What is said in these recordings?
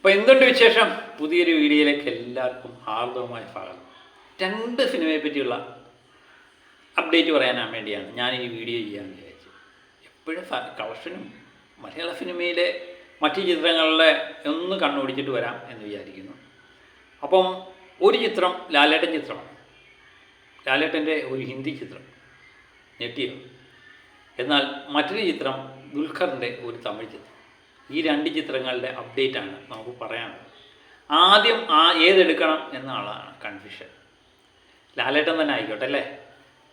അപ്പോൾ എന്തുണ്ട് വിശേഷം? പുതിയൊരു വീഡിയോയിലേക്ക് എല്ലാവർക്കും ഹാർദവമായ സ്വാഗതം. രണ്ട് സിനിമയെ പറ്റിയുള്ള അപ്ഡേറ്റ് പറയാനാൻ വേണ്ടിയാണ് ഞാൻ ഈ വീഡിയോ ചെയ്യാൻ വിചാരിച്ചത്. എപ്പോഴും കളക്ഷനും മലയാള സിനിമയിലെ മറ്റു ചിത്രങ്ങളിലെ ഒന്ന് കണ്ണുപിടിച്ചിട്ട് വരാം എന്ന് വിചാരിക്കുന്നു. അപ്പം ഒരു ചിത്രം ലാലേട്ടൻ ചിത്രമാണ് ലാലേട്ടന്റെ ഒരു ഹിന്ദി ചിത്രം ഞെട്ടിയോ? എന്നാൽ മറ്റൊരു ചിത്രം ദുൽഖറിന്റെ ഒരു തമിഴ് ചിത്രം. ഈ രണ്ട് ചിത്രങ്ങളുടെ അപ്ഡേറ്റ് ആണ് നമുക്ക് പറയാനുള്ളത്. ആദ്യം ആ ഏതെടുക്കണം എന്നുള്ളതാണ് കൺഫ്യൂഷൻ ലാലേട്ടൻ തന്നെ ആയിക്കോട്ടെ അല്ലേ?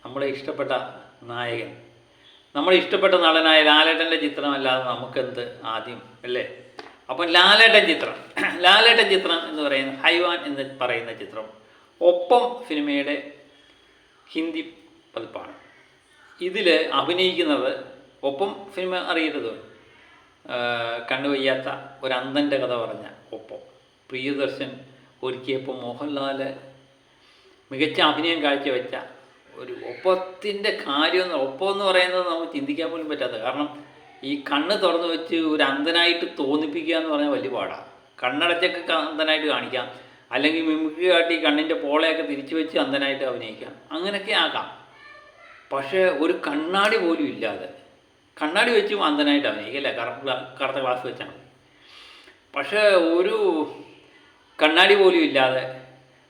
നമ്മളെ ഇഷ്ടപ്പെട്ട നായകൻ. നമ്മൾ ഇഷ്ടപ്പെട്ട നടനായ ലാലേട്ടന്റെ ചിത്രമല്ലാതെ നമുക്കെന്ത് ആദ്യം അല്ലേ? അപ്പം ലാലേട്ടൻ ചിത്രം. ലാലേട്ടൻ ചിത്രം എന്ന് പറയുന്ന ഹൈവാൻ എന്ന് പറയുന്ന ചിത്രം ഒപ്പം സിനിമയുടെ ഹിന്ദി പതിപ്പാണ്. ഇതിൽ അഭിനയിക്കുന്നത് ഒപ്പം സിനിമ അറിയരുത്? കണ്ണുവയ്യാത്ത ഒരു അന്ധന്റെ കഥ പറഞ്ഞ ഒപ്പം. പ്രിയദർശൻ ഒരുക്കിയപ്പോൾ മോഹൻലാൽ മികച്ച അഭിനയം കാഴ്ചവെച്ച ഒരു ഒപ്പത്തിന്റെ കാര്യം ഒപ്പം എന്ന് പറയുന്നത് നമുക്ക് ചിന്തിക്കാൻ പോലും പറ്റാത്ത. കാരണം ഈ കണ്ണ് തുറന്നു വെച്ച് ഒരു അന്ധനായിട്ട് തോന്നിപ്പിക്കുക എന്ന് പറഞ്ഞാൽ വലിയ പാടാണ് കണ്ണടച്ചൊക്കെ അന്ധനായിട്ട് കാണിക്കാം. അല്ലെങ്കിൽ മിമിക്രി കാട്ടി കണ്ണിന്റെ പോളയൊക്കെ തിരിച്ചു വെച്ച് അന്ധനായിട്ട് അഭിനയിക്കാം. അങ്ങനെയൊക്കെ ആകാം. പക്ഷേ ഒരു കണ്ണാടി പോലും ഇല്ലാതെ കണ്ണാടി വെച്ച് മാന്തനായിട്ടാണ് അഭിനയിക്കല്ലേ ഗ്ലാ- കറുത്ത ഗ്ലാസ് വെച്ചാണ് പക്ഷേ ഒരു കണ്ണാടി പോലും ഇല്ലാതെ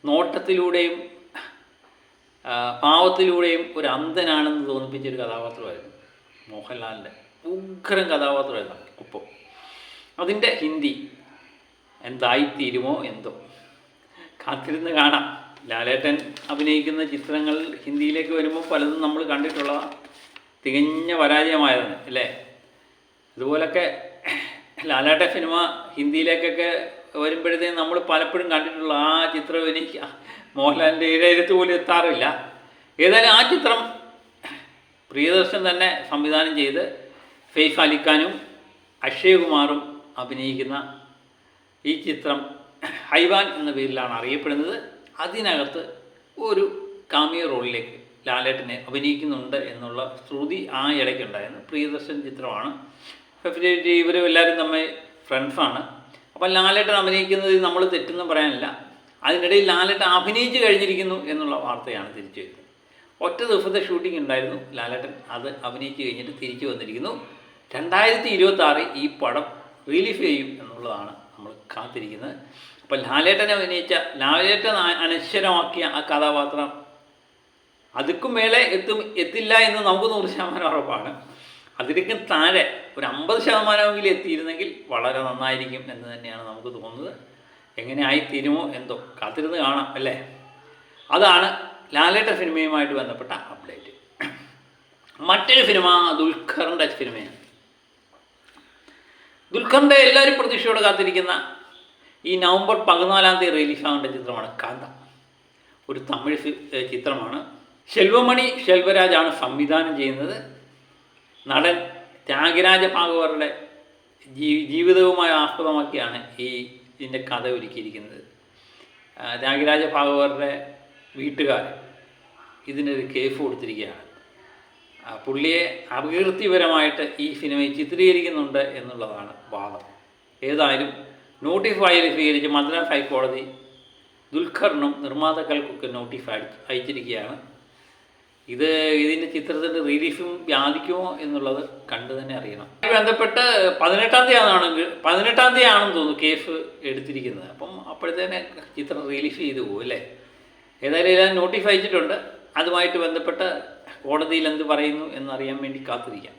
നോട്ടത്തിലൂടെയും പാവത്തിലൂടെയും ഒരു അന്ധനാണെന്ന് തോന്നിപ്പിച്ചൊരു കഥാപാത്രമായിരുന്നു മോഹൻലാലിന്റെ. ഉഗ്രം കഥാപാത്രമായിരുന്നു ഒപ്പം അതിന്റെ ഹിന്ദി എന്തായിത്തീരുമോ എന്തോ. കാത്തിരുന്ന് കാണാം. ലാലേട്ടൻ അഭിനയിക്കുന്ന ചിത്രങ്ങൾ ഹിന്ദിയിലേക്ക് വരുമ്പോൾ പലതും നമ്മൾ കണ്ടിട്ടുള്ളതാണ്. തികഞ്ഞ പരാജയമായതാണ് അല്ലേ? അതുപോലൊക്കെ ലാലാട്ട സിനിമ ഹിന്ദിയിലേക്കൊക്കെ വരുമ്പോഴത്തേക്കും നമ്മൾ പലപ്പോഴും കണ്ടിട്ടുള്ള ആ ചിത്രം എനിക്ക് മോഹൻലാലിന്റെ ഇഴയത്ത് പോലും എത്താറില്ല. ഏതായാലും ആ ചിത്രം പ്രിയദർശൻ തന്നെ സംവിധാനം ചെയ്ത് ഫെയ്ഫ് അലിഖാനും അക്ഷയ് കുമാറും അഭിനയിക്കുന്ന ഈ ചിത്രം ഹൈവാൻ എന്ന പേരിലാണ് അറിയപ്പെടുന്നത്. അതിനകത്ത് ഒരു കാമിയ റോളിലേക്ക് ലാലേട്ടനെ അഭിനയിക്കുന്നുണ്ട് എന്നുള്ള ശ്രുതി ആ ഇടയ്ക്കുണ്ടായിരുന്നു. പ്രിയദർശൻ ചിത്രമാണ്. ഫെഫിലിറ്റി ഇവരും എല്ലാവരും തമ്മിൽ ഫ്രണ്ട്സാണ് അപ്പം ലാലേട്ടൻ അഭിനയിക്കുന്നത് നമ്മൾ തെറ്റെന്ന് പറയാനില്ല. അതിനിടയിൽ ലാലേട്ടൻ അഭിനയിച്ച് കഴിഞ്ഞിരിക്കുന്നു എന്നുള്ള വാർത്തയാണ് തിരിച്ചു വരുന്നത്. ഒറ്റ ദിവസത്തെ ഷൂട്ടിംഗ് ഉണ്ടായിരുന്നു ലാലേട്ടൻ. അത് അഭിനയിച്ച് കഴിഞ്ഞിട്ട് തിരിച്ചു വന്നിരിക്കുന്നു. രണ്ടായിരത്തി ഇരുപത്തി ആറിൽ ഈ പടം റിലീഫ് ചെയ്യും എന്നുള്ളതാണ് നമ്മൾ കാത്തിരിക്കുന്നത്. അപ്പം ലാലേട്ടൻ അഭിനയിച്ച ലാലേട്ടൻ അനശ്വരമാക്കിയ ആ കഥാപാത്രം അതുക്കും മേലെ എത്തും എത്തില്ല എന്ന് നമുക്ക് നൂറ് ശതമാനം ഉറപ്പാണ്. അതിലേക്കും താഴെ ഒരു അമ്പത് ശതമാനമെങ്കിലും എത്തിയിരുന്നെങ്കിൽ വളരെ നന്നായിരിക്കും എന്ന് തന്നെയാണ് നമുക്ക് തോന്നുന്നത്. എങ്ങനെ ആയിത്തീരുമോ എന്തോ കാത്തിരുന്ന് കാണാം അല്ലേ? അതാണ് ലാലേട്ട സിനിമയുമായിട്ട് ബന്ധപ്പെട്ട അപ്ഡേറ്റ്. മറ്റൊരു സിനിമ ദുൽഖറിന്റെ സിനിമയാണ്. ദുൽഖറിന്റെ എല്ലാവരും പ്രതീക്ഷയോടെ കാത്തിരിക്കുന്ന ഈ നവംബർ പതിനാലാം തീയതി റിലീസാകേണ്ട ചിത്രമാണ് കാന്ത. ഒരു തമിഴ് ചിത്രമാണ്. ശെൽവമണി ശെൽവരാജാണ് സംവിധാനം ചെയ്യുന്നത്. നടൻ ത്യാഗരാജ ഭാഗവറുടെ ജീ ജീവിതവുമായി ആസ്പദമാക്കിയാണ് ഈ ഇതിന്റെ കഥ ഒരുക്കിയിരിക്കുന്നത്. ത്യാഗരാജ ഭാഗവതരുടെ വീട്ടുകാർ ഇതിനൊരു കേഫ് കൊടുത്തിരിക്കുകയാണ്. പുള്ളിയെ അപകീർത്തിപരമായിട്ട് ഈ സിനിമയിൽ ചിത്രീകരിക്കുന്നുണ്ട് എന്നുള്ളതാണ് വാദം. ഏതായാലും നോട്ടീസ് ഫയൽ സ്വീകരിച്ച് മദ്രാസ് ഹൈക്കോടതി ദുൽഖറിനും നിർമ്മാതാക്കൾക്കൊക്കെ നോട്ടീസ് അയച്ച് അയച്ചിരിക്കുകയാണ്. ഇത് ഇതിന്റെ ചിത്രത്തിന്റെ റിലീഫും വ്യാധിക്കുമോ എന്നുള്ളത് കണ്ടു തന്നെ അറിയണം. ബന്ധപ്പെട്ട് പതിനെട്ടാം തീയതി ആണെങ്കിൽ പതിനെട്ടാം തീയതി ആണെന്ന് തോന്നുന്നു കേസ് എടുത്തിരിക്കുന്നത്. അപ്പം അപ്പോഴത്തേനെ ചിത്രം റിലീഫ് ചെയ്തു പോകും അല്ലേ? ഏതായാലും എല്ലാം അയച്ചിട്ടുണ്ട് അതുമായിട്ട് ബന്ധപ്പെട്ട് കോടതിയിൽ എന്ത് പറയുന്നു എന്നറിയാൻ വേണ്ടി കാത്തിരിക്കാം.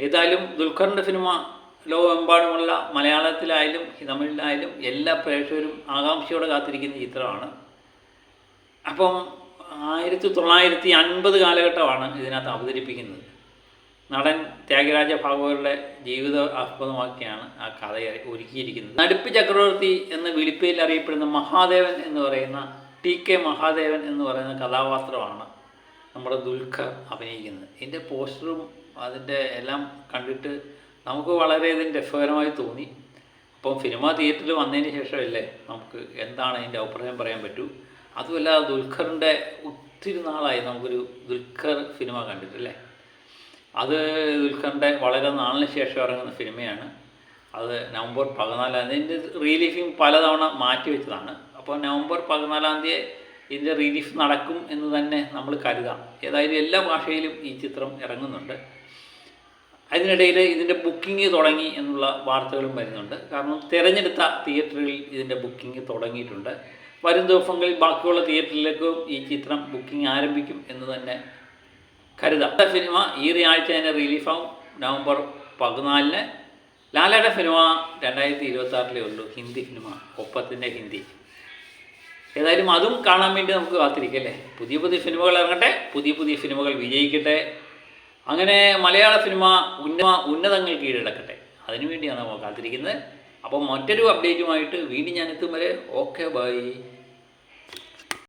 ഏതായാലും ദുൽഖറിന്റെ സിനിമ ലോകമെമ്പാടുമുള്ള മലയാളത്തിലായാലും തമിഴിലായാലും എല്ലാ പ്രേക്ഷകരും ആകാംക്ഷയോടെ കാത്തിരിക്കുന്ന ചിത്രമാണ്. അപ്പം ആയിരത്തി തൊള്ളായിരത്തി അൻപത് കാലഘട്ടമാണ് ഇതിനകത്ത് അവതരിപ്പിക്കുന്നത്. നടൻ ത്യാഗരാജ ഭാഗവതരുടെ ജീവിത ആസ്പദമാക്കിയാണ് ആ കഥ ഒരുക്കിയിരിക്കുന്നത്. നടുപ്പ് ചക്രവർത്തി എന്ന വിളിപ്പേരിൽ അറിയപ്പെടുന്ന മഹാദേവൻ എന്ന് പറയുന്ന ടി കെ മഹാദേവൻ എന്ന് പറയുന്ന കഥാപാത്രമാണ് നമ്മുടെ ദുൽഖർ അഭിനയിക്കുന്നത്. ഇതിന്റെ പോസ്റ്ററും അതിന്റെ എല്ലാം കണ്ടിട്ട് നമുക്ക് വളരെ ഇതിന് രസകരമായി തോന്നി. അപ്പം സിനിമ തിയേറ്ററിൽ വന്നതിന് ശേഷമല്ലേ നമുക്ക് എന്താണ് അതിന്റെ അഭിപ്രായം പറയാൻ പറ്റൂ? അതുമല്ല ദുൽഖറിന്റെ ഒത്തിരി നാളായി നമുക്കൊരു ദുൽഖർ സിനിമ കണ്ടിട്ടില്ലേ? അത് ദുൽഖറിന്റെ വളരെ നാളിന് ശേഷം ഇറങ്ങുന്ന സിനിമയാണ്. അത് നവംബർ പതിനാലാം തീയതി. ഇതിന്റെ റിലീഫിങ് പലതവണ മാറ്റി വെച്ചതാണ്. അപ്പോൾ നവംബർ പതിനാലാം തീയതി ഇതിന്റെ റിലീഫ് നടക്കും എന്ന് തന്നെ നമ്മൾ കരുതാം. ഏതായാലും എല്ലാ ഭാഷയിലും ഈ ചിത്രം ഇറങ്ങുന്നുണ്ട്. അതിനിടയിൽ ഇതിന്റെ ബുക്കിംഗ് തുടങ്ങി എന്നുള്ള വാർത്തകളും വരുന്നുണ്ട്. കാരണം തിരഞ്ഞെടുത്ത തിയേറ്ററിൽ ഇതിന്റെ ബുക്കിംഗ് തുടങ്ങിയിട്ടുണ്ട്. വരും ദിവസങ്ങളിൽ ബാക്കിയുള്ള തിയേറ്ററിലേക്കും ഈ ചിത്രം ബുക്കിംഗ് ആരംഭിക്കും എന്ന് തന്നെ കരുതാം. സിനിമ ഈ ആഴ്ച തന്നെ റിലീഫാവും. നവംബർ പതിനാലിന് ലാലയുടെ സിനിമ രണ്ടായിരത്തി ഇരുപത്തി ആറിലേ ഉള്ളൂ. ഹിന്ദി സിനിമ ഒപ്പത്തിന്റെ ഹിന്ദി. ഏതായാലും അതും കാണാൻ വേണ്ടി നമുക്ക് കാത്തിരിക്കല്ലേ? പുതിയ പുതിയ സിനിമകൾ ഇറങ്ങട്ടെ പുതിയ പുതിയ സിനിമകൾ വിജയിക്കട്ടെ. അങ്ങനെ മലയാള സിനിമ ഉന്ന ഉന്നതങ്ങൾ കീഴടക്കട്ടെ. അതിനുവേണ്ടിയാണ് നമ്മൾ കാത്തിരിക്കുന്നത്. അപ്പം മറ്റൊരു അപ്ഡേറ്റുമായിട്ട് വീണ്ടും ഞാൻ എത്തും വരെ. Okay bye